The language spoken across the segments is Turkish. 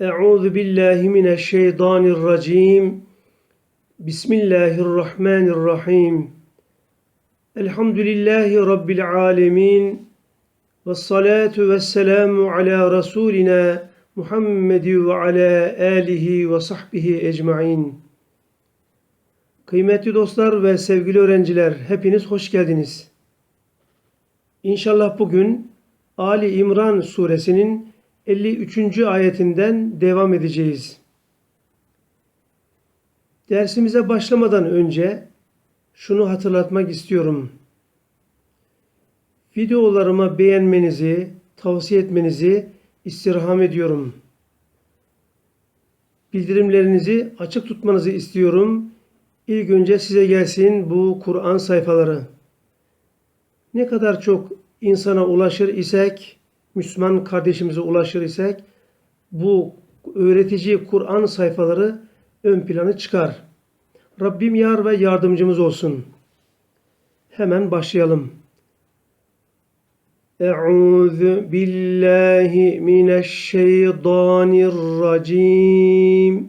Euzu billahi mineşşeytanirracim. Bismillahirrahmanirrahim. Elhamdülillahi rabbil alamin. Ves salatu vesselamu ala rasulina Muhammed ve ala alihi ve sahbihi ecmaîn. Kıymetli dostlar ve sevgili öğrenciler, hepiniz hoş geldiniz. İnşallah bugün Ali İmran suresinin 53. ayetinden devam edeceğiz. Dersimize başlamadan önce şunu hatırlatmak istiyorum. Videolarıma beğenmenizi, tavsiye etmenizi istirham ediyorum. Bildirimlerinizi açık tutmanızı istiyorum. İlk önce size gelsin bu Kur'an sayfaları. Ne kadar çok insana ulaşır isek, Müslüman kardeşimize ulaşır isek bu öğretici Kur'an sayfaları ön planı çıkar. Rabbim yar ve yardımcımız olsun. Hemen başlayalım. Euzu billahi mineşşeytanirracim.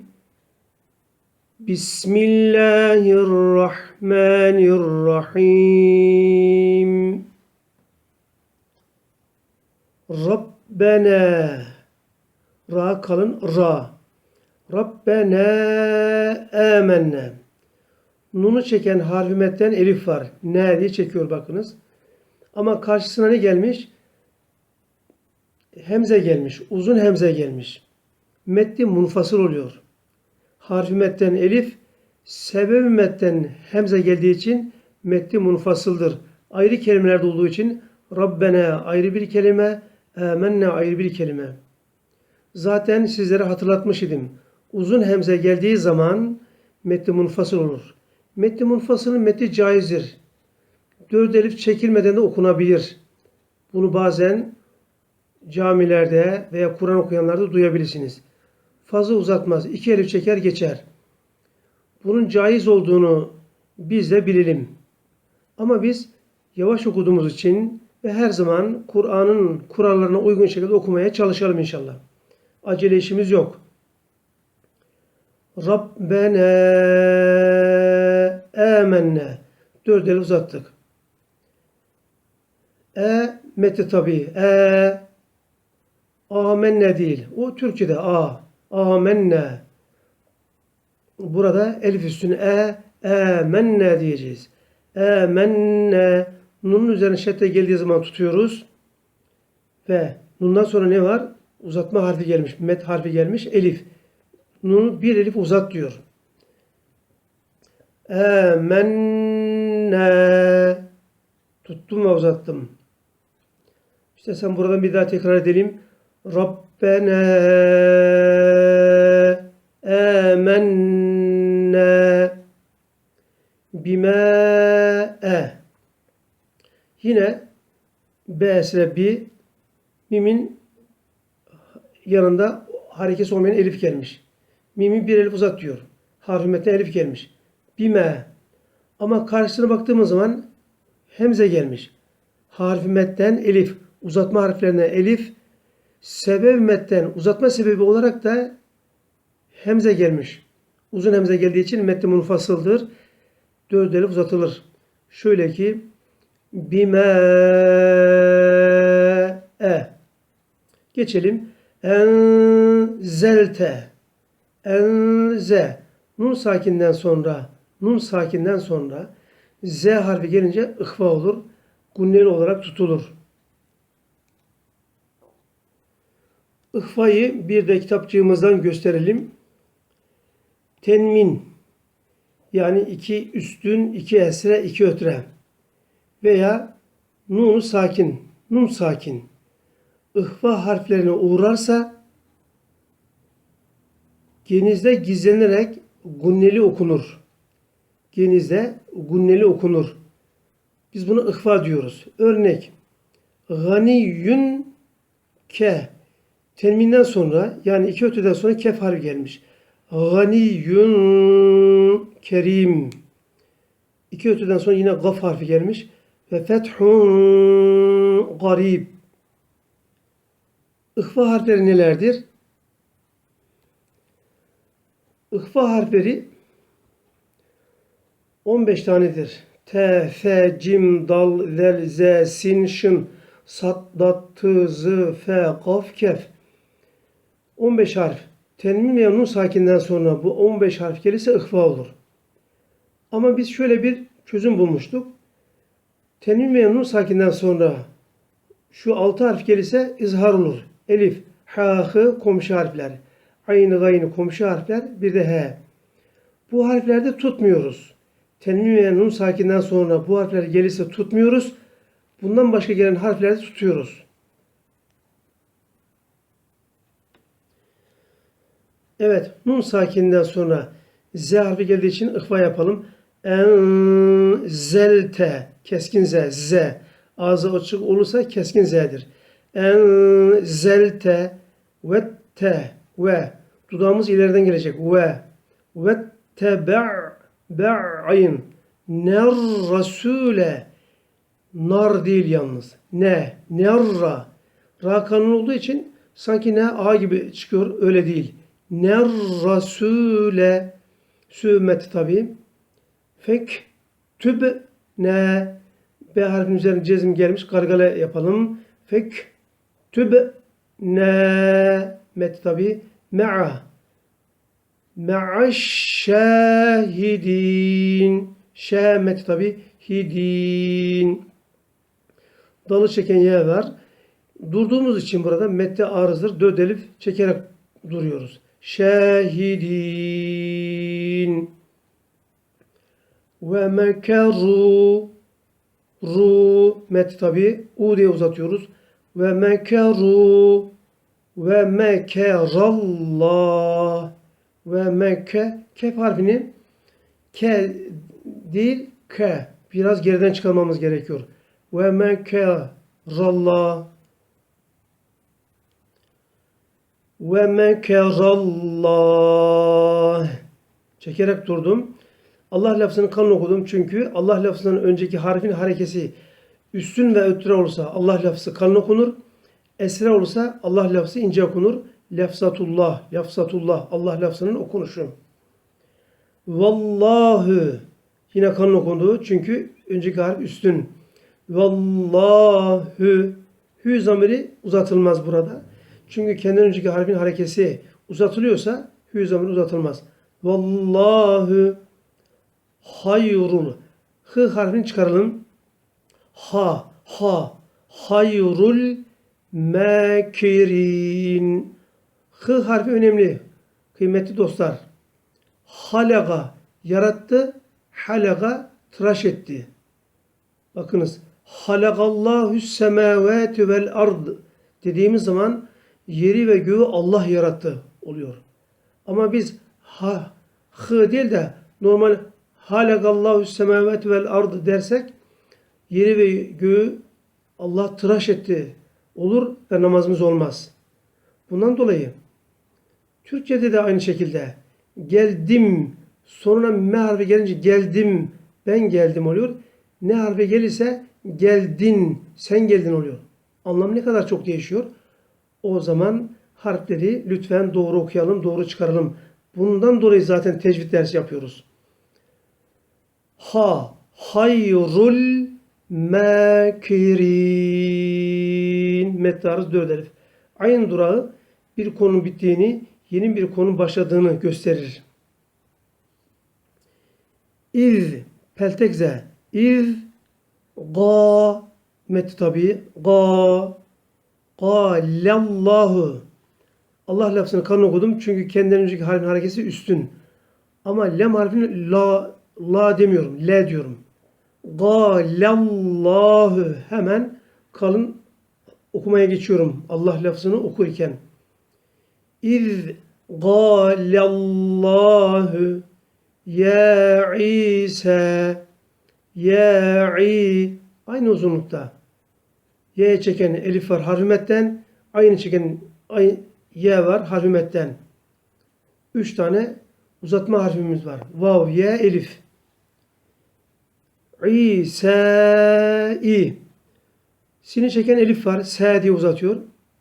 Bismillahirrahmanirrahim. Rabbena Ra kalın Ra. Rabbena amenne. Nunu çeken harfi metten elif var. Ne diye çekiyor bakınız. Ama karşısına ne gelmiş? Hemze gelmiş. Uzun hemze gelmiş. Metti munfasıl oluyor. Harfi metten elif, sebebi metten hemze geldiği için metti munfasıldır. Ayrı kelimelerde olduğu için Rabbena ayrı bir kelime, amenne ayrı bir kelime. Zaten sizlere hatırlatmış idim. Uzun hemze geldiği zaman metni munfasıl olur. Metni munfasılın metni caizdir. Dört elif çekilmeden de okunabilir. Bunu bazen camilerde veya Kur'an okuyanlarda duyabilirsiniz. Fazla uzatmaz. İki elif çeker geçer. Bunun caiz olduğunu biz de bilelim. Ama biz yavaş okuduğumuz için ve her zaman Kur'an'ın kurallarına uygun şekilde okumaya çalışalım inşallah. Acele işimiz yok. Rabbena amenne. Dört el uzattık. E meti tabi. E amenne değil. O Türkçe'de a. Amenne. Burada elif üstüne e amenne diyeceğiz. Amenne. Nun'un üzerine şedde geldiği zaman tutuyoruz. Ve nundan sonra ne var? Uzatma harfi gelmiş. Met harfi gelmiş. Elif. Nun'u bir elif uzat diyor. Amenne. Tuttum ve uzattım. İşte sen buradan bir daha tekrar edelim. Rabbena amenne bima e Yine B esre bi mimin yanında harekesi olmayan elif gelmiş. Mimi bir elif uzat diyor. Harfi elif gelmiş. Bime. Ama karşısına baktığımız zaman hemze gelmiş. Harfi metten elif. Uzatma harflerinden elif. Sebeb metten uzatma sebebi olarak da hemze gelmiş. Uzun hemze geldiği için metni munfasıldır. Dört elif uzatılır. Şöyle ki bime e. Geçelim. Enzelte. Enze. Nun sakinden sonra nun sakinden sonra z harfi gelince ıhva olur. Gunneli olarak tutulur. Ihfayı bir de kitapçığımızdan gösterelim. Tenmin yani iki üstün, iki esre, iki ötre veya nunu sakin, nun sakin ihva harflerine uğrarsa genizde gizlenerek gunneli okunur. Genizde gunneli okunur. Biz bunu ihva diyoruz. Örnek ganiyün ke tenminden sonra yani iki öteden sonra kef harfi gelmiş. Ganiyün kerim. İki öteden sonra yine gaf harfi gelmiş ve fethun garib. İhva harfleri nelerdir? İhfa harfleri 15 tanedir. T, F, Cim, Dal, Zel, Z, Sin, Şın, Sat, Dat, Tı, Z, F, Kaf, Kef. 15 harf. Tenmin ve sakinden sonra bu 15 harf gelirse ihfa olur. Ama biz şöyle bir çözüm bulmuştuk. Tenmin ve nun sakinden sonra şu 6 harf gelirse izhar olur. Elif, ha, hı komşu harfler. Aynı gaynı komşu harfler. Bir de he. Bu harflerde tutmuyoruz. Tenmin ve nun sakinden sonra bu harfler gelirse tutmuyoruz. Bundan başka gelen harflerde tutuyoruz. Evet, nun sakinden sonra z harfi geldiği için ihfa yapalım. Enzelte, keskin z, z. Ağzı açık olursa keskin z'dir. Enzelte ve te ve dudağımız ileriden gelecek ve ve tebe' be'in ner rasule nar değil yalnız. Ne? Nerra. Ra kanun olduğu için sanki ne a gibi çıkıyor. Öyle değil. Ner rasule sümmet tabi. Fek tüb ne B harfinin üzerine cezim gelmiş. Gargale yapalım. Fek tüb ne met tabi. Me'a Me'aşşahidin. Şemet tabi. Hidin. Dalı çeken ye var. Durduğumuz için burada mette arızdır. Dört elif çekerek duruyoruz. Şehidin. Ve mekeru. Ru. Met tabi. U diye uzatıyoruz. Ve mekeru. Ve mekerallah ve Mekke kef harfini ke değil ke biraz geriden çıkarmamız gerekiyor. Ve Mekke rallah ve mekerallah çekerek durdum. Allah lafzını kalın okudum çünkü Allah lafzından önceki harfin harekesi üstün ve ötre olursa Allah lafzı kalın okunur. Esre olursa Allah lafzı ince okunur. Lefzatullah, lefzatullah, Allah lafzının okunuşu. Vallahu yine kalın okundu çünkü önceki harf üstün. Vallahu hü zamiri uzatılmaz burada. Çünkü kendinden önceki harfin harekesi uzatılıyorsa hü zamiri uzatılmaz. Vallahu hayrul hı harfini çıkaralım. Ha ha hayrul mekirin Hı harfi önemli. Kıymetli dostlar. Halaga yarattı. Halaga tıraş etti. Bakınız. Halagallahu semavati vel ard dediğimiz zaman yeri ve göğü Allah yarattı oluyor. Ama biz ha, hı değil de normal halagallahu semavati vel ard dersek yeri ve göğü Allah tıraş etti olur ve namazımız olmaz. Bundan dolayı Türkçede de aynı şekilde geldim sonuna me harfi gelince geldim ben geldim oluyor. Ne harfi gelirse geldin sen geldin oluyor. Anlam ne kadar çok değişiyor. O zaman harfleri lütfen doğru okuyalım, doğru çıkaralım. Bundan dolayı zaten tecvid dersi yapıyoruz. Ha hayrul mekirin. Mettarız dört elif. Ayın durağı bir konunun bittiğini yeni bir konu başladığını gösterir. İz peltekze iz ga met tabi ga galallahu Allah lafzını kalın okudum çünkü kendinden önceki harfin harekesi üstün. Ama lem harfini la la demiyorum. Le diyorum. Galallahu hemen kalın okumaya geçiyorum. Allah lafzını okurken. İz galallahu ya İsa ya İ aynı uzunlukta. Y çeken elif var harfimetten. Aynı çeken ay, Y var harfimetten. Üç tane uzatma harfimiz var. Vav, Y, elif. İsa, İ. Sini çeken elif var. S diye uzatıyor.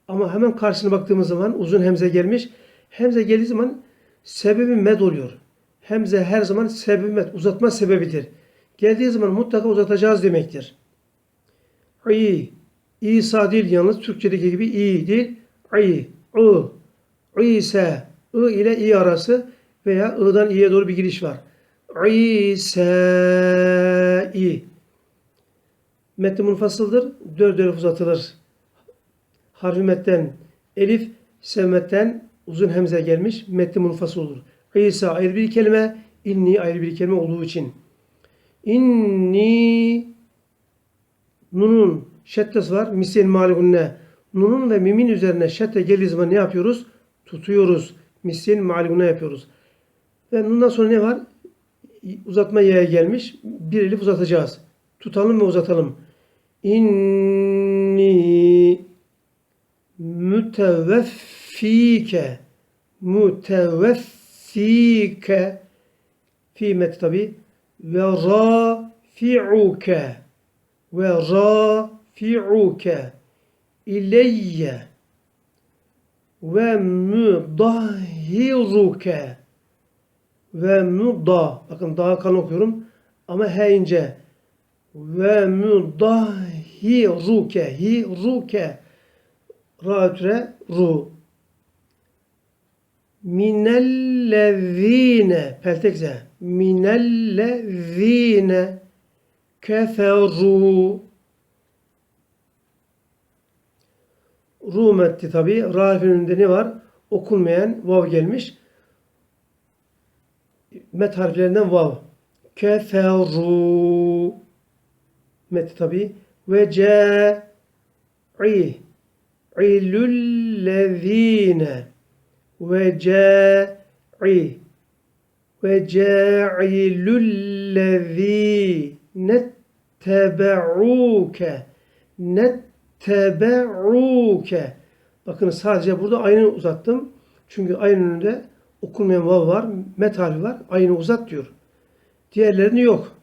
Ama hemen karşısına baktığımız zaman uzun hemze gelmiş. Hemze geldiği zaman sebebi med oluyor. Hemze her zaman sebebi med, uzatma sebebidir. Geldiği zaman mutlaka uzatacağız demektir. İ, İsa değil yalnız Türkçedeki gibi İ değil. İ, I, İse, I ile İ arası veya I'dan İ'ye doğru bir giriş var. İse, İ. Metni munfasıldır. Dört elif uzatılır. Harfi metten elif, sevmetten uzun hemze gelmiş. Metni munfasıl olur. İsa ayrı bir kelime, inni ayrı bir kelime olduğu için. İnni Nun'un şeddesi var. Misil maligunne. Nun'un ve mimin üzerine şedde geldiği zaman ne yapıyoruz? Tutuyoruz. Misil maligunne yapıyoruz. Ve Nun'dan sonra ne var? Uzatma yaya gelmiş. Bir elif uzatacağız. Tutalım ve uzatalım. İnni müteveffike müteveffike fi met tabi ve rafi'uke ve rafi'uke ileyye ve mudahhiruke ve muda bakın daha kan okuyorum. Ama he ince. Ve mudahhiruke hiruke ra türe ru. Minellezine peltekze minellezine keferu. Rum etti tabi. Ra önünde ne var? Okunmayan vav gelmiş. Met harflerinden vav. Keferu Met tabi. Ve ca'i ilüllezine ve ca'i ve ca'ilüllezine tebe'uke nettebe'uke Bakın sadece burada aynı uzattım. Çünkü aynı önünde okunmayan vav var, met harfi var. Aynı uzat diyor. Diğerlerini yok.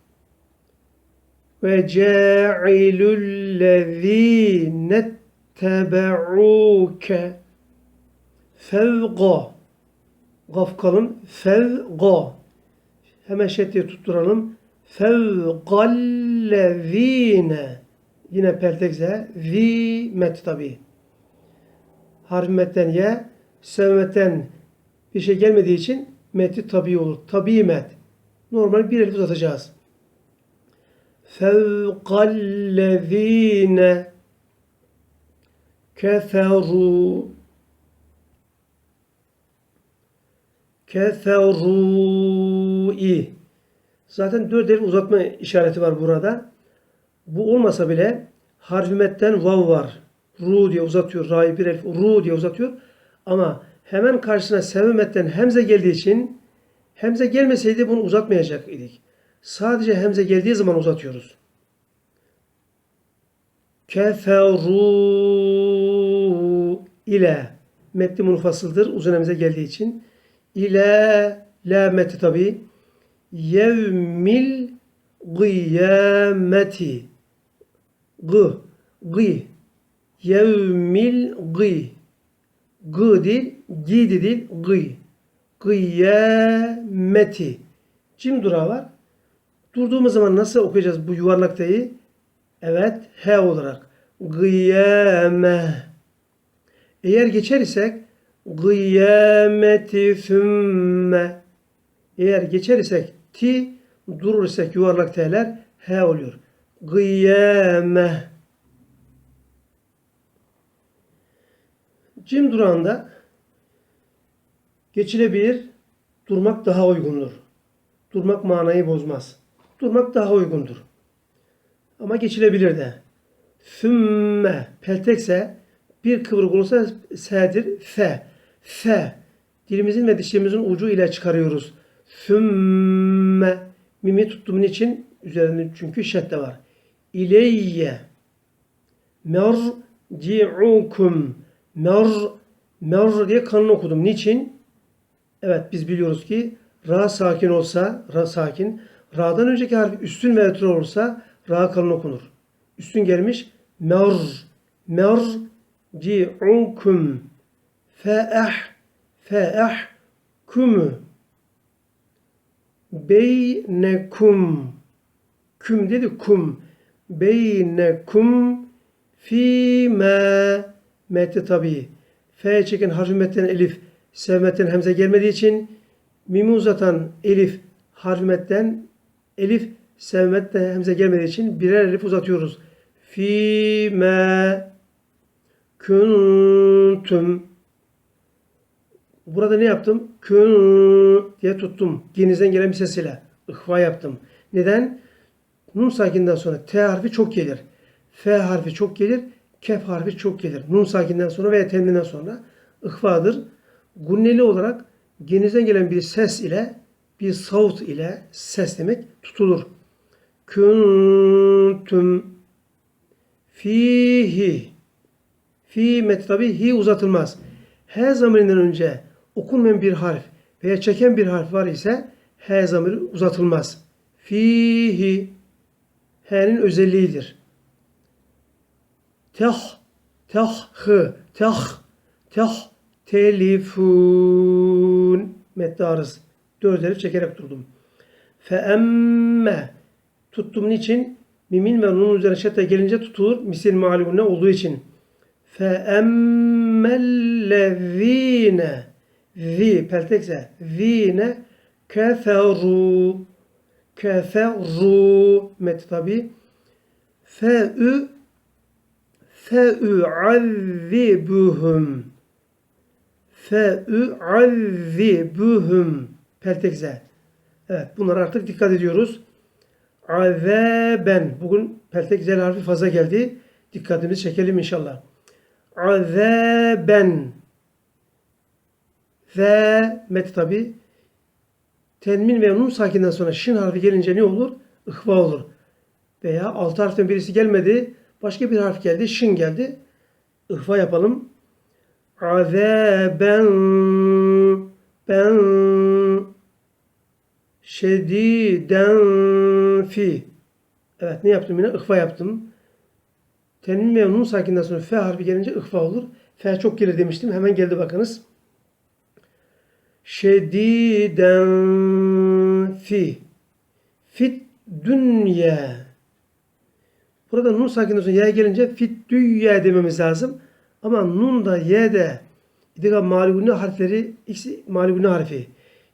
Ve ca'ilüllezine tebe'uke fevga gaf kalın fevga hemen şeddiye tutturalım fevgallezine yine peltekze zi met tabi harf metten ye sevmetten bir şey gelmediği için meti tabi olur tabi met normal bir elif uzatacağız fevgallezine keferu keferu'i zaten dört elif uzatma işareti var burada. Bu olmasa bile harfimetten vav var. Ru diye uzatıyor. Ra'yı bir elif ru diye uzatıyor. Ama hemen karşısına sevemetten hemze geldiği için hemze gelmeseydi bunu uzatmayacak idik. Sadece hemze geldiği zaman uzatıyoruz. Keferu ile metni munfasıldır. Uzun hemze geldiği için. İle la meti tabi. Yevmil kıyameti. Gı. Gı. Yevmil gı. Gı değil, gidi değil, gı. Kıyameti. Cim durağı var. Durduğumuz zaman nasıl okuyacağız bu yuvarlaktayı? Evet, he olarak. Gıyame. Eğer geçer isek gıyameti fümme. Eğer geçer isek ti durur isek yuvarlak t'ler he oluyor. Gıyame. Cim durağında geçilebilir. Durmak daha uygundur. Durmak manayı bozmaz. Durmak daha uygundur. Ama geçilebilir de. Fümme peltekse bir kıvrık olursa s'dir. Fe. Fe. Dilimizin ve dişimizin ucu ile çıkarıyoruz. Fümme. Mimi tuttuğumun için üzerinde çünkü şedde var. İleyye. Merci'ukum. Mer. Mer diye kanını okudum. Niçin? Evet biz biliyoruz ki ra sakin olsa, ra sakin. Ra'dan önceki harf üstün ve ötürü olursa ra kalın okunur. Üstün gelmiş. Mer. Mer ci'ukum fe'eh fe'eh Kümü. Beynekum. Küm dedi kum. Beynekum fîme mette tabi. F çeken harfi metten elif. Sevmetten hemze gelmediği için mimi uzatan elif harfi metten elif sevmette hemze gelmediği için birer elif uzatıyoruz. Fîme kuntum Burada ne yaptım? Kün diye tuttum. Genizden gelen bir ses ile. İhva yaptım. Neden? Nun sakinden sonra T harfi çok gelir. F harfi çok gelir. Kef harfi çok gelir. Nun sakinden sonra veya tenvinden sonra ihvadır. Gunneli olarak genizden gelen bir ses ile bir savut ile ses demek tutulur. Kuntum fihi fi metlabi hi uzatılmaz. H zamirinden önce okunmayan bir harf veya çeken bir harf var ise H zamiri uzatılmaz. Fihi H'nin özelliğidir. Teh, teh, hı, teh, teh, telifun. Metni arız. Dört elif çekerek durdum. Fe emme. Tuttum niçin? Mimin ve nunun üzerine şedde gelince tutulur. Misil malumune olduğu için. Fe emmellezine. Zi peltekse. Zine keferu. Keferu. Met tabi. Fe'ü fe'ü'azzibuhum fe'ü'azzibuhum peltekze. Evet bunlara artık dikkat ediyoruz. Azaben. Bugün peltek zel harfi fazla geldi. Dikkatimizi çekelim inşallah. Azaben. Ve met tabi. Tenmin ve nun sakinden sonra şin harfi gelince ne olur? İhva olur. Veya altı harften birisi gelmedi. Başka bir harf geldi. Şin geldi. İhva yapalım. Azaben ben şediden fi. Evet ne yaptım yine? İhva yaptım. Tenin ve nun sakinden sonra f harfi gelince ihva olur. F çok gelir demiştim. Hemen geldi bakınız. Şediden fi. Fit dünya. Burada nun sakinden sonra y'ye gelince fit dünya dememiz lazım. Ama nun da y de İdgam mağlubune harfleri ikisi mağlubune harfi.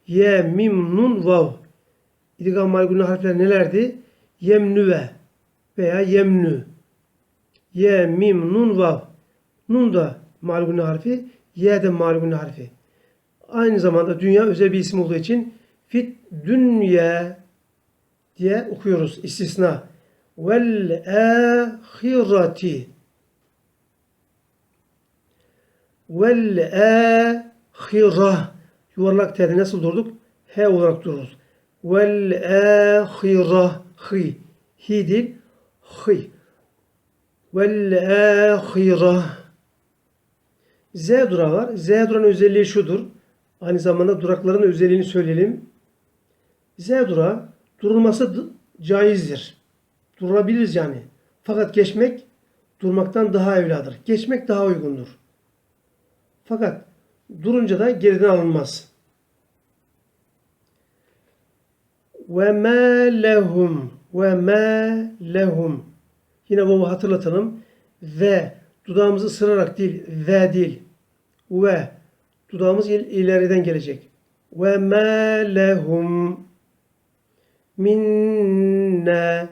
Ye, mim, nun, vav. İdgam mağlubune harfleri nelerdi? Yemnüve veya yemnü. Ye, mim, nun, vav. Nun da mağlubune harfi, ye de mağlubune harfi. Aynı zamanda dünya özel bir isim olduğu için fit dünya diye okuyoruz istisna. Vel ahireti vel ahireh yuvarlak T'de nasıl durduk? H olarak dururuz. Vel ahireh hi hi değil hi vel ahireh Z durağı var. Z durağın özelliği şudur. Aynı zamanda durakların özelliğini söyleyelim. Z durağı durulması caizdir. Durabiliriz yani. Fakat geçmek durmaktan daha evladır. Geçmek daha uygundur. Fakat durunca da geriden alınmaz. Ve ma lehum ve ma lehum Yine bu hatırlatalım. Ve dudağımızı ısırarak değil, ve değil. Ve dudağımız il, ileriden gelecek. Ve ma lehum minna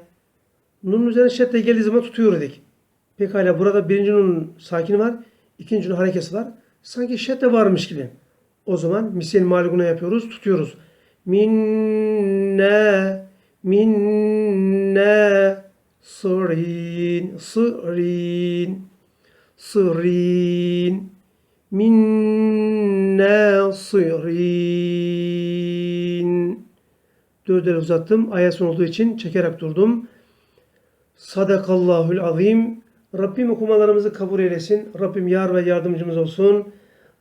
Nun üzerine şedde geldiği zaman tutuyor dedik. Pekala burada birinci nun sakin var. ikinci nun harekesi var. Sanki şedde varmış gibi. O zaman misil maliguna yapıyoruz. Tutuyoruz. Minne minne sırin sırin sırin minne sırin Dört uzattım. Ayet son olduğu için çekerek durdum. Sadakallahul azim. Rabbim okumalarımızı kabul eylesin. Rabbim yar ve yardımcımız olsun.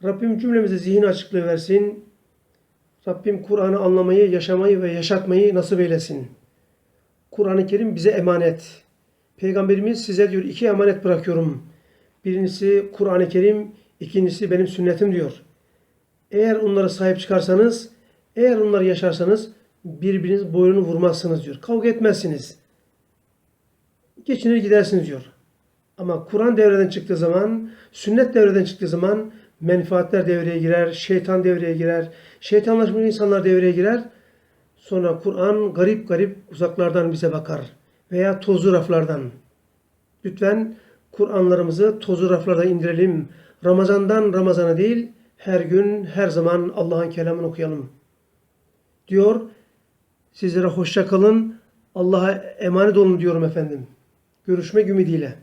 Rabbim cümlemize zihin açıklığı versin. Rabbim Kur'an'ı anlamayı, yaşamayı ve yaşatmayı nasip eylesin. Kur'an-ı Kerim bize emanet. Peygamberimiz size diyor iki emanet bırakıyorum. Birincisi Kur'an-ı Kerim, ikincisi benim sünnetim diyor. Eğer onlara sahip çıkarsanız, eğer onları yaşarsanız birbiriniz boynunu vurmazsınız diyor. Kavga etmezsiniz. Geçinir gidersiniz diyor. Ama Kur'an devreden çıktığı zaman, sünnet devreden çıktığı zaman menfaatler devreye girer, şeytan devreye girer, şeytanlaşmış insanlar devreye girer. Sonra Kur'an garip garip uzaklardan bize bakar veya tozlu raflardan. Lütfen Kur'anlarımızı tozlu raflarda indirelim. Ramazandan Ramazana değil, her gün, her zaman Allah'ın kelamını okuyalım. Diyor, sizlere hoşça kalın, Allah'a emanet olun diyorum efendim. Görüşmek ümidiyle.